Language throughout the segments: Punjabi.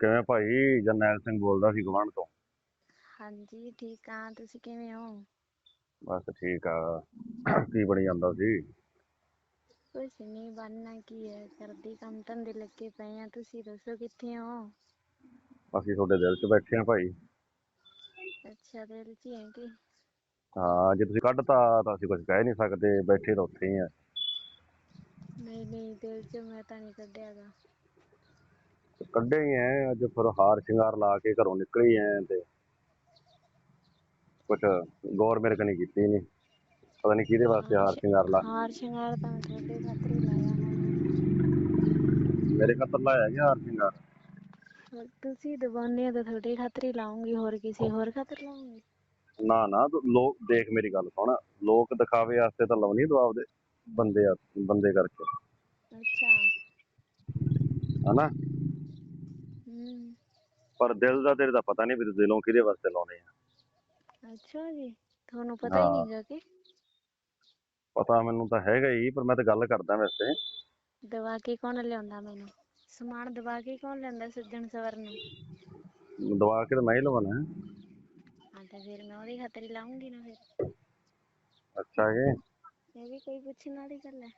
ਕਿਵੇਂ ਭਾਈ ਜਰਨੈਲ ਸਿੰਘ ਬੋਲਦਾ ਸੀ ਗਵਾਂਢ ਤੋਂ? ਹਾਂਜੀ ਠੀਕ ਆ। ਤੁਸੀਂ ਕਿਵੇਂ ਹੋ? ਬਸ ਠੀਕ ਆ। ਕੀ ਬਣੀ ਜਾਂਦਾ ਸੀ? ਕੁਛ ਨਹੀਂ ਬਣਨਾ ਕੀ ਹੈ? ਕਰਦੀ ਕੰਮ ਧੰਦੇ ਲੱਗੇ ਪਏ ਆ। ਤੁਸੀਂ ਦੱਸੋ ਕਿੱਥੇ ਹੋ? ਅਸੀਂ ਤੁਹਾਡੇ ਦਿਲ 'ਚ ਬੈਠੇ ਆ ਭਾਈ। ਅੱਛਾ ਦਿਲ 'ਚ ਹੀ ਹੈ ਕਿ? ਹਾਂ ਜੇ ਤੁਸੀਂ ਕੱਢਤਾ ਤਾਂ ਅਸੀਂ ਕੁਝ ਕਹਿ ਨਹੀਂ ਸਕਦੇ। ਬੈਠੇ ਤਾਂ ਉੱਥੇ ਹੀ ਆ। ਨਹੀਂ ਨਹੀਂ ਦਿਲ 'ਚ ਮੈਂ ਤਾਂ ਨਹੀਂ ਕੱਢਿਆਗਾ ਕੱਢੇ ਹੀ ਐ ਅੱਜ ਫਿਰ ਹਾਰ ਸ਼ਿੰਗਾਰ ਲਾ ਕੇ ਘਰੋਂ ਨਿਕਲੇ ਐ ਤੇ ਕੁਛ ਗੌਰ ਮੇਰੇ ਕਨੀ ਕੀਤੀ ਨਹੀਂ ਪਤਾ ਨਹੀਂ ਕਿਹਦੇ ਵਾਸਤੇ ਹਾਰ ਸ਼ਿੰਗਾਰ ਲਾ ਹਾਰ ਸ਼ਿੰਗਾਰ ਤਾਂ ਤੁਹਾਡੇ ਖਾਤਰ ਹੀ ਲਾਇਆ ਮੇਰੇ ਖਾਤਰ ਲਾਇਆ ਗਿਆ ਹਾਰ ਸ਼ਿੰਗਾਰ? ਹੁਣ ਤੁਸੀਂ ਦਵਾਉਂਦੇ ਹੋ ਤਾਂ ਤੁਹਾਡੇ ਖਾਤਰ ਹੀ ਲਾਉਂਗੀ ਹੋਰ ਕਿਸੇ ਹੋਰ ਖਾਤਰ ਲਾਉਂਗੀ? ਨਾ ਨਾ ਤੂੰ ਲੋਕ ਦੇਖ ਮੇਰੀ ਗੱਲ ਸੁਣ। ਲੋਕ ਦਿਖਾਵੇ ਵਾਸਤੇ ਤਾਂ ਲਾਉਣੀ ਦਵਾਬ ਦੇ ਬੰਦੇ ਆ ਬੰਦੇ ਕਰਕੇ। ਅੱਛਾ। ਹਨਾ? ਪਰ ਦਿਲ ਦਾ ਤੇਰੇ ਦਾ ਪਤਾ ਨਹੀਂ ਵੀ ਤੂੰ ਦਿਲੋਂ ਕਿਹਦੇ ਵਾਸਤੇ ਲਾਉਣੇ ਆ। ਅੱਛਾ ਜੀ ਤੁਹਾਨੂੰ ਪਤਾ ਹੀ ਹਾਂ। ਨਹੀਂਗਾ ਕਿ? ਪਤਾ ਮੈਨੂੰ ਤਾਂ ਹੈਗਾ ਹੀ ਪਰ ਮੈਂ ਤਾਂ ਗੱਲ ਕਰਦਾ ਵੈਸੇ। ਦਵਾ ਕੇ ਕੌਣ ਲਿਆਉਂਦਾ ਮੈਨੂੰ? ਸਮਾਨ ਦਵਾ ਕੇ ਕੌਣ ਲੈਂਦਾ ਸੱਜਣ ਸਵਰ ਨੂੰ? ਦਵਾ ਕੇ ਤਾਂ ਮੈਂ ਹੀ ਲਵਾਉਣਾ। ਹੈ। ਹਾਂ ਤਾਂ ਫਿਰ ਮੈਂ ਉਹਦੇ ਖਾਤਰ ਲਾਉਂਗੀ ਨਾ ਫਿਰ। ਅੱਛਾ ਜੀ। ਇਹ ਵੀ ਕੋਈ ਪੁੱਛਣ ਵਾਲੀ ਗੱਲ ਹੈ।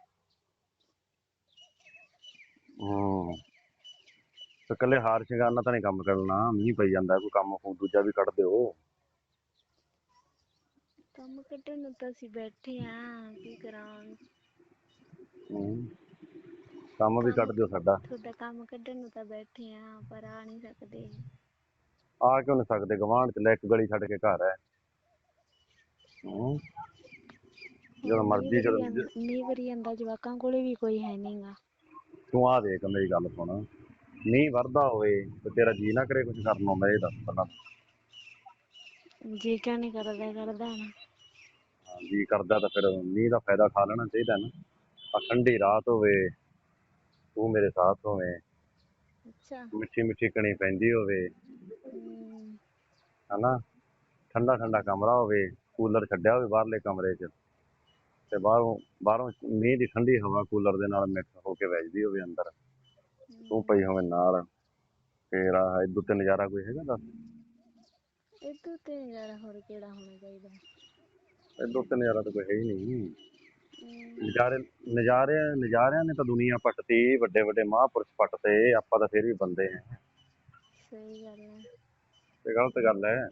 ਹੂੰ। ਤੇ ਕੱਲੇ ਹਾਰ ਸ਼ਿੰਗਾਰ ਨਾਲ ਤਾਂ ਨਹੀਂ ਕੰਮ ਕਰਨਾ ਮੀਂਹ ਪਈ ਜਾਂਦਾ ਕੋਈ ਕੰਮ ਹੋ ਦੂਜਾ ਵੀ ਕੱਢ ਦਿਓ। ਕੰਮ ਕੱਢਣ ਨੂੰ ਤਾਂ ਅਸੀਂ ਬੈਠੇ ਆ ਕੀ ਕਰਾਂ? ਕੰਮ ਵੀ ਕੱਢ ਦਿਓ ਸਾਡਾ। ਤੁਹਾਡਾ ਕੰਮ ਕੱਢਣ ਨੂੰ ਤਾਂ ਬੈਠੇ ਆ ਪਰ ਆ ਨਹੀਂ ਸਕਦੇ। ਆ ਕਿਉਂ ਨਹੀਂ ਸਕਦੇ? ਗਵਾਂਢ ਚ ਲੈ ਇੱਕ ਗਲੀ ਛੱਡ ਕੇ ਘਰ ਹੈ ਹੂੰ ਜਦੋਂ ਮਰਜ਼ੀ ਜਦੋਂ ਨਹੀਂ ਵਰੀ ਜਾਂਦਾ ਜਵਾਕਾਂ ਕੋਲੇ ਵੀ ਕੋਈ ਹੈ ਨਹੀਂਗਾ ਤੂੰ ਆ ਦੇਖ ਮੇਰੀ ਗੱਲ ਸੁਣ। ਮੀਂਹ ਵਰਦਾ ਹੋਵੇ ਤੇ ਤੇਰਾ ਜੀ ਨਾ ਕਰੇ ਕੁਝ ਕਰਨ ਨੂੰ ਮੈਂ ਇਹ ਦੱਸ ਪਹਿਲਾਂ ਜੀ ਕਿਉਂ ਨਹੀਂ ਕਰਦਾ ਕਰਦਾ ਨਾ। ਹਾਂ, ਜੀ ਕਰਦਾ ਤਾਂ ਫਿਰ ਮੀਂਹ ਦਾ ਫਾਇਦਾ ਖਾ ਲੈਣਾ ਚਾਹੀਦਾ ਨਾ। ਆ ਠੰਡੀ ਰਾਤ ਹੋਵੇ ਤੂੰ ਮੇਰੇ ਸਾਥ ਹੋਵੇਂ। ਅੱਛਾ। ਮਿੱਠੀ ਮਿੱਠੀ ਕਣੀ ਪੈਂਦੀ ਹੋਵੇ। ਹਮ, ਹਨਾ? ਠੰਡਾ ਠੰਡਾ ਕਮਰਾ ਹੋਵੇ ਕੂਲਰ ਛੱਡਿਆ ਹੋਵੇ ਬਾਹਰਲੇ ਕਮਰੇ 'ਚ ਤੇ ਬਾਹਰੋਂ ਬਾਹਰੋਂ ਮੀਂਹ ਦੀ ਠੰਡੀ ਹਵਾ ਕੂਲਰ ਦੇ ਨਾਲ ਮਿਕਸ ਹੋ ਕੇ ਵੱਜਦੀ ਹੋਵੇ ਅੰਦਰ। ਤੂੰ ਪਈ ਹੋਵੇ ਨਾਲ। ਫੇਰ ਆ ਇਦੋਂ ਤੇ ਨਜ਼ਾਰਾ ਕੋਈ ਹੈਗਾ ਦੱਸ? ਇਹ ਤੋਂ ਨਜ਼ਾਰਾ ਹੋਰ ਕਿਹੜਾ ਹੋਣਾ ਚਾਹੀਦਾ? ਇਦੋਂ ਤੇ ਨਜ਼ਾਰਾ ਤਾਂ ਕੋਈ ਹੈ ਹੀ ਨਹੀਂ। ਨਜ਼ਾਰੇ ਨਜ਼ਾਰੇ ਨਜ਼ਾਰਿਆਂ ਨੇ ਤਾਂ ਦੁਨੀਆ ਪੱਟਤੀ ਵੱਡੇ ਵੱਡੇ ਮਹਾਂਪੁਰਸ਼ ਪੱਟਤੇ ਆਪਾਂ ਤਾਂ ਫੇਰ ਵੀ ਬੰਦੇ ਹਾਂ। ਸਹੀ ਗੱਲ ਹੈ। ਤੇ ਗਲਤ ਗੱਲ ਹੈ।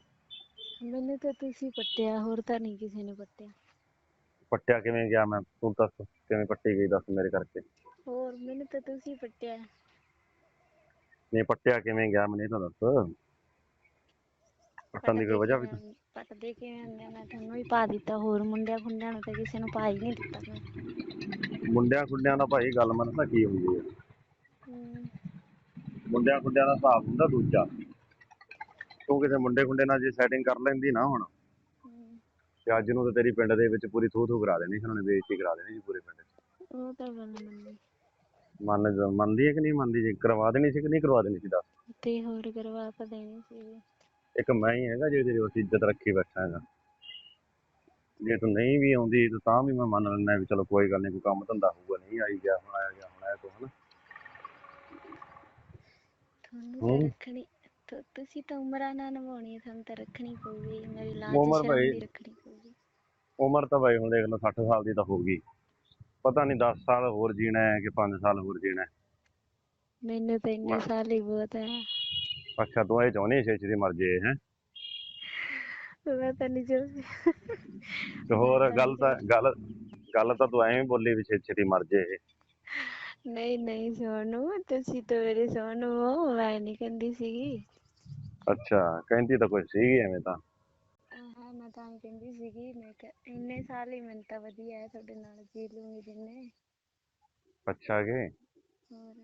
ਮੈਨੂੰ ਤਾਂ ਤੁਸੀਂ ਪੱਟਿਆ ਹੋਰ ਤਾਂ ਨਹੀਂ ਕਿਸੇ ਨੇ ਪੱਟਿਆ। ਪੱਟਿਆ ਕਿਵੇਂ ਗਿਆ ਮੈਂ? ਤੂੰ ਦੱਸ ਕਿਵੇਂ ਪੱਟੀ ਗਈ ਦੱਸ ਮੇਰੇ ਕਰਕੇ? ਹੋਰ ਮੈਨੂੰ ਤਾਂ ਤੁਸੀਂ ਪੱਟਿਆ। ਨਹੀਂ ਪੱਟਿਆ ਕਿਵੇਂ ਗਿਆ ਮੈਨੂੰ ਇਹ ਤਾਂ ਦੱਸ। ਪੱਟਣ ਦੀ ਕੋਈ ਵਜ੍ਹਾ ਵੀ ਤਾਂ- ਪੱਟਦੇ ਕਿਵੇਂ ਹੁੰਦੇ ਮੈਂ ਤੁਹਾਨੂੰ ਹੀ ਪਾ ਦਿੱਤਾ ਹੋਰ ਮੁੰਡਿਆਂ ਖੁੰਡਿਆਂ ਨੂੰ ਤਾਂ ਕਿਸੇ ਨੂੰ ਪਾ ਹੀ ਨਹੀਂ ਦਿੱਤਾ ਮੈਂ। ਮੁੰਡਿਆਂ ਖੁੰਡਿਆਂ ਦਾ ਭਾਈ ਗੱਲ ਮੰਨਦਾ ਕੀ ਹੁੰਦੀ ਹੈ। ਮੁੰਡਿਆਂ ਖੁੰਡਿਆਂ ਦਾ ਹਿਸਾਬ ਹੁੰਦਾ ਦੂਜਾ। ਤੂੰ ਕਿਸੇ ਮੁੰਡੇ ਖੁੰਡੇ ਨਾਲ ਜੇ ਸੈਟਿੰਗ ਕਰ ਲੈਂਦੀ ਨਾ ਹੁਣ ਤੇ ਅੱਜ ਨੂੰ ਤਾਂ ਤੇਰੀ ਪਿੰਡ ਦੇ ਵਿੱਚ ਪੂਰੀ ਥੂ ਥੂ ਕਰਾ ਦੇਣੀ ਸੀ ਉਹਨਾਂ ਨੇ ਬੇਇੱਜ਼ਤੀ ਕਰਾ ਦੇਣੀ ਸੀ ਪੂਰੇ ਪਿੰਡ 'ਚ। ਉਹ ਤਾਂ ਗੱਲ ਮੰਨੀ ਮੰਨ ਮੰਨਦੀ ਹੈ ਕਿ ਨਹੀਂ ਮੰਨਦੀ? ਜੇ ਕਰਵਾ ਦੇਣੀ ਸੀ ਕਿ ਨਹੀਂ ਕਰਵਾ ਦੇਣੀ ਸੀ ਦੱਸ? ਤੇ ਹੋਰ ਕਰਵਾ ਤਾਂ ਦੇਣੀ ਸੀ। ਇੱਕ ਮੈਂ ਹੀ ਹੈਗਾ ਜੇ ਤੇਰੀ ਉਸ ਇੱਜ਼ਤ ਰੱਖੀ ਬੈਠਾ ਹੈਗਾ। ਜੇ ਤੂੰ ਨਹੀਂ ਵੀ ਆਉਂਦੀ ਤਾਂ ਤਾਂ ਵੀ ਮੈਂ ਮੰਨ ਲੈਂਦਾ ਵੀ ਚਲੋ ਕੋਈ ਗੱਲ ਨਹੀਂ ਕੋਈ ਕੰਮ ਧੰਦਾ ਹੋਊਗਾ ਨਹੀਂ ਆਈ ਗਿਆ ਹੁਣ ਆਇਆ ਗਿਆ ਹੁਣ ਆਇਆ ਤੂੰ ਹਨਾ ਤੁਹਾਨੂੰ ਤਾਂ। ਰੱਖਣੀ ਤੁ- ਤੁਸੀਂ ਤਾਂ ਉਮਰਾਂ ਨਾਲ ਨਿਭਾਉਣੀ ਹੈ ਤੁਹਾਨੂੰ ਤਾਂ ਰੱਖਣੀ ਪਊਗੀ ਮੇਰੀ ਲਾਜ ਉਮਰ ਸ਼ਰਮ ਭਾਈ- ਵੀ ਰੱਖਣੀ ਪਊਗੀ। ਉਮਰ ਤਾਂ ਬਾਈ ਹੁਣ ਦੇਖ ਲਓ 60 ਸਾਲ ਦੀ ਤਾਂ ਹੋ ਗਈ। ਪਤਾ ਨਹੀਂ 10 ਸਾਲ ਹੋਰ ਜੀਣਾ ਹੈ ਕਿ 5 ਸਾਲ ਹੋਰ ਜੀਣਾ ਹੈ। ਮੈਨੂੰ ਤਾਂ ਇੰਨੇ ਸਾਲ ਹੀ ਬਹੁਤ ਹੈ। ਅੱਛਾ ਤੂੰ ਇਹ ਚਾਹੁੰਦੀ ਛੇ ਛੇ ਦੀ ਮਰ ਜੇ ਹੈ? ਮੈਂ ਤਾਂ ਨਹੀਂ ਚਾਹੁੰਦੀ। ਤੇ ਹੋਰ ਗੱਲ ਤਾਂ ਗੱਲ ਗੱਲ ਤਾਂ ਤੂੰ ਐਵੇਂ ਬੋਲੀ ਵੀ ਛੇ ਛੇ ਦੀ ਮਰ ਜੇ ਨਹੀਂ ਨਹੀਂ ਸੋਨੂ ਤੁਸੀਂ ਤਾਂ ਮੇਰੇ ਸੋਨੂ ਹੋ ਮੈਂ ਨਹੀਂ ਕਹਿੰਦੀ ਸੀਗੀ। ਅੱਛਾ ਕਹਿੰਦੀ ਤਾਂ ਕੁਝ ਸੀਗੀ ਐਵੇਂ ਤਾਂ। ਮੈਂ ਤਾਂ ਹੀ ਕਹਿੰਦੀ ਸੀਗੀ ਮੈਂ ਕਿਹਾ ਇੰਨੇ ਸਾਲ ਹੀ ਮੈਨੂੰ ਤਾਂ ਵਧੀਆ ਹੈ ਤੁਹਾਡੇ ਨਾਲ ਜੀ ਲੂੰਗੀ ਜਿੰਨੇ ਅੱਛਾ ਕਿ? ਹੋਰ?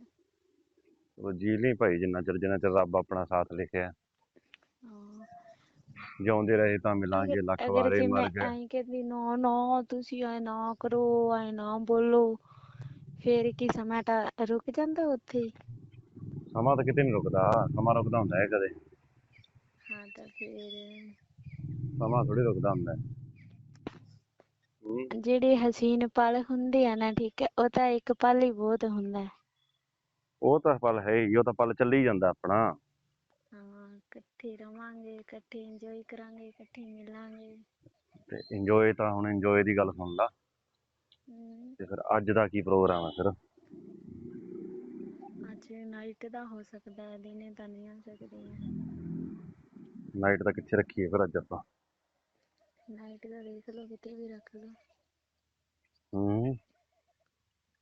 ਉਹ ਜੀ ਲਈ ਭਾਈ ਜਿੰਨਾ ਚਿਰ ਜਿੰਨਾ ਚਿਰ ਰੱਬ ਆਪਣਾ ਸਾਥ ਲਿਖਿਆ। ਹਾਂ। ਜਿਉਂਦੇ ਰਹੇ ਤਾਂ ਮਿਲਾਂਗੇ ਲੱਖ ਅਗਰ ਵਾਰੇ ਜੇ ਮਰ ਮੈਂ ਗਏ ਐਂ ਕਹਿੰਦੀ ਨਾ ਨਾ ਤੁਸੀਂ ਐ ਨਾ ਕਰੋ ਐ ਨਾ ਬੋਲੋ ਫੇਰ ਕੀ ਸਮਾਂ ਤਾਂ ਰੁਕ ਜਾਂਦਾ ਉੱਥੇ ਹੀ। ਸਮਾਂ ਤਾਂ ਕਿਤੇ ਨਹੀਂ ਰੁਕਦਾ ਸਮਾਂ ਰੁਕਦਾ ਹੁੰਦਾ ਹੈ ਕਦੇ। ਹਾਂ ਤਾਂ ਫਿਰ। ਸਮਾਂ ਥੋੜੀ ਰੁਕਦਾ ਹੁੰਦਾ। ਹੈ। ਹੂੰ ਜਿਹੜੇ ਹਸੀਨ ਪਲ ਹੁੰਦੇ ਆ ਨਾ ਠੀਕ ਹੈ ਉਹ ਤਾਂ ਇੱਕ ਪਲ ਹੀ ਬਹੁਤ ਹੁੰਦਾ ਹੈ। ਉਹ ਤਾਂ ਪਲ ਹੈ ਹੀ ਉਹ ਤਾਂ ਪਲ ਚੱਲੀ ਜਾਂਦਾ ਆਪਣਾ। ਇਕੱਠੇ ਰਵਾਂਗੇ ਇਕੱਠੇ ਇੰਜੋਏ ਕਰਾਂਗੇ ਇਕੱਠੇ ਮਿਲਾਂਗੇ। ਤੇ ਇੰਜੋਏ ਤਾਂ ਹੁਣ ਇੰਜੋਏ ਦੀ ਗੱਲ ਸੁਣ ਲਾ। ਹਮ, ਤੇ ਫਿਰ ਅੱਜ ਦਾ ਕੀ ਪ੍ਰੋਗਰਾਮ ਹੈ ਫਿਰ? ਅੱਜ ਨਾਈਟ ਦਾ ਹੋ ਸਕਦਾ ਹੈ ਦਿਨੇ ਤਾਂ ਨਹੀਂ ਆ ਸਕਦੇ। ਨਾਈਟ ਦਾ ਕਿੱਥੇ ਰੱਖੀਏ ਫਿਰ ਅੱਜ ਆਪਾਂ? ਨਾਈਟ ਦਾ ਦੇਖ ਲਓ ਕਿਤੇ ਵੀ ਰੱਖ ਲਓ। ਹੂੰ।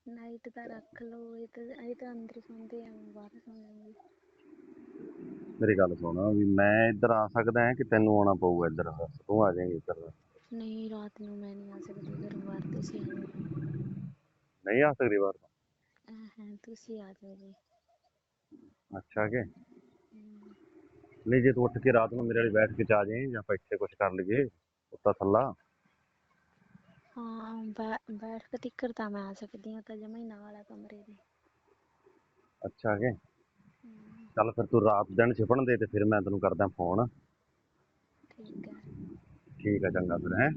ਨਾਈਟ ਦਾ ਰੱਖ ਲਓ ਇਹ ਤਾਂ ਇਹ ਤਾਂ ਅੰਦਰ ਸੌਂਦੇ ਆ ਬਾਹਰ ਸੌਂ ਜਾਣਗੇ ਮੇਰੀ ਗੱਲ ਸੁਣ ਵੀ ਮੈਂ ਇੱਧਰ ਆ ਸਕਦਾ ਹਾਂ ਕਿ ਤੈਨੂੰ ਆਉਣਾ ਪਊਗਾ ਇੱਧਰ ਤੂੰ ਆ ਜਾਏਂਗੀ ਇੱਧਰ। ਨਹੀਂ ਰਾਤ ਨੂੰ ਮੈਂ ਨਹੀਂ ਆ ਸਕਦੀ ਘਰੋਂ ਬਾਹਰ ਤੁਸੀਂ ਆ ਜਾਓ ਨਹੀਂ ਆ ਸਕਦੀ ਬਾਹਰ ਹਾਂ ਤੁਸੀਂ ਆ ਜਾਓ ਜੀ। ਅੱਛਾ ਕਿ? ਹਮ, ਨਹੀਂ ਜੇ ਤੂੰ ਉੱਠ ਕੇ ਰਾਤ ਨੂੰ ਮੇਰੇ ਵਾਲੀ ਬੈਠ ਕੇ ਚਾ ਜਾਏ ਜਾਂ ਆਪਾਂ ਇੱਥੇ ਕੁਝ ਕਰ ਲਈਏ। ਉੱਤਾ ਥੱਲਾ। ਹਾਂ ਬੈ- ਬੈਠ ਕੇ ਟਿੱਕਰ ਤਾਂ ਮੈਂ ਆ ਸਕਦੀ ਹਾਂ ਤਾਂ ਜਮਾ ਹੀ ਨਾਲ ਆ ਕਮਰੇ ਦੇ। ਅੱਛਾ ਕਿ? ਹਮ, ਚੱਲ ਫਿਰ ਤੂੰ ਰਾਤ ਦਿਨ ਛਿਪਣ ਦੇ ਤੇ ਫਿਰ ਮੈਂ ਤੈਨੂੰ ਕਰਦਾ ਫੋਨ। ਠੀਕ ਹੈ। ਠੀਕ ਆ ਚੰਗਾ ਫਿਰ ਹੈ।